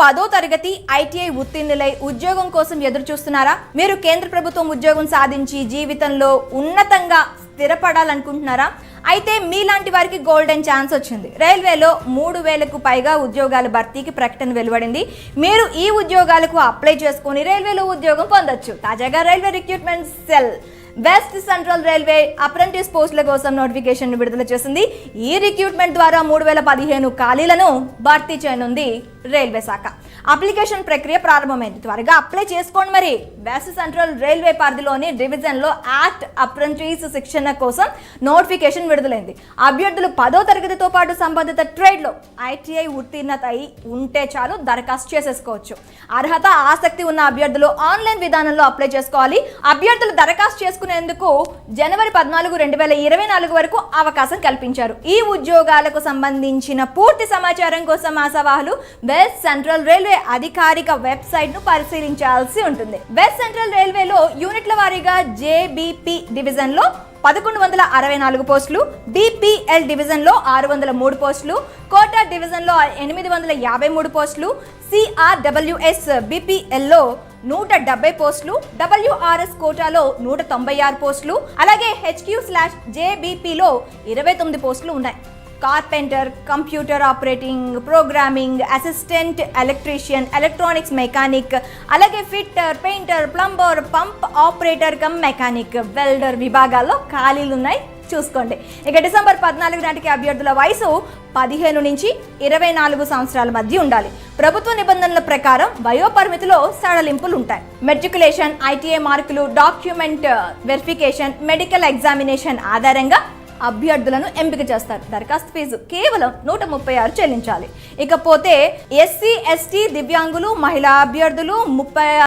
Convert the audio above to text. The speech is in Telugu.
పదో తరగతి ఐటీఐ ఉత్తీర్ణులై ఉద్యోగం కోసం ఎదురు చూస్తున్నారా మీరు కేంద్ర ప్రభుత్వం ఉద్యోగం సాధించి జీవితంలో ఉన్నతంగా స్థిరపడాలనుకుంటున్నారా? అయితే మీలాంటి వారికి గోల్డెన్ ఛాన్స్ వచ్చింది. రైల్వేలో మూడు వేలకు పైగా ఉద్యోగాల భర్తీకి ప్రకటన వెలువడింది. మీరు ఈ ఉద్యోగాలకు అప్లై చేసుకుని రైల్వేలో ఉద్యోగం పొందొచ్చు. తాజాగా railway recruitment cell West Central railway apprentice పోస్టుల కోసం నోటిఫికేషన్ విడుదల చేసింది. ఈ రిక్రూట్మెంట్ ద్వారా మూడు వేల పదిహేను ఖాళీలను భర్తీ చేయనుంది రైల్వే శాఖ. అప్లికేషన్ ప్రక్రియ ప్రారంభమైంది. త్వరగా అప్లై చేసుకోండి మరి. వెస్ట్ సెంట్రల్ రైల్వే పరిధిలోని డివిజన్లో యాక్ట్ అప్రెంటిస్ శిక్షణ కోసం నోటిఫికేషన్ విడుదలైంది. అభ్యర్థులు పదో తరగతితో పాటు సంబంధిత ట్రేడ్లో ఐటీఐ ఉత్తీర్ణత అయి ఉంటే చాలు దరఖాస్తు చేసేసుకోవచ్చు. అర్హత ఆసక్తి ఉన్న అభ్యర్థులు ఆన్లైన్ విధానంలో అప్లై చేసుకోవాలి. అభ్యర్థులు దరఖాస్తు చేసుకునేందుకు జనవరి పద్నాలుగు రెండు వేల ఇరవై నాలుగు వరకు అవకాశం కల్పించారు. ఈ ఉద్యోగాలకు సంబంధించిన పూర్తి సమాచారం కోసం ఆశావాహులు వెస్ట్ సెంట్రల్ రైల్వే అధికారిక వెబ్సైట్ను పరిశీలించాల్సి ఉంటుంది. వెస్ట్ సెంట్రల్ రైల్వేలో యూనిట్ల వారీగా జేబీపీ డివిజన్లో పదకొండు వందల అరవై నాలుగు పోస్టులు డిపిఎల్ డివిజన్లో ఆరు వందల మూడు పోస్టులు కోటా డివిజన్లో ఎనిమిది వందల యాభై మూడు పోస్టులు సిఆర్డబ్ల్యూఎస్ బీపీఎల్లో నూట డెబ్బై పోస్టులు డబ్ల్యూఆర్ఎస్ కోటాలో నూట తొంభై ఆరు పోస్టులు అలాగే హెచ్క్యూ స్లాష్ జేబీపీలో ఇరవై తొమ్మిది పోస్టులు ఉన్నాయి. Carpenter computer operating programming assistant electrician electronics mechanic అలాగే fitter painter plumber pump operator cum mechanic welder విభాగాల్లో ఖాళీలు ఉన్నాయి చూసుకోండి. ఇక డిసెంబర్ పద్నాలుగు నాటికి అభ్యర్థుల వయసు పదిహేను నుంచి ఇరవై నాలుగు సంవత్సరాల మధ్య ఉండాలి. ప్రభుత్వ నిబంధనల ప్రకారం వయోపరిమితిలో సడలింపులు ఉంటాయి మెట్రికులేషన్ ఐటీఐ మార్కులు డాక్యుమెంట్ వెరిఫికేషన్ మెడికల్ ఎగ్జామినేషన్ ఆధారంగా అభ్యర్థులను ఎంపిక చేస్తారు. దరఖాస్తు ఫీజు కేవలం నూట ముప్పై ఆరు చెల్లించాలి. ఇకపోతే ఎస్సీ ఎస్టీ దివ్యాంగులు మహిళా అభ్యర్థులు ముప్పై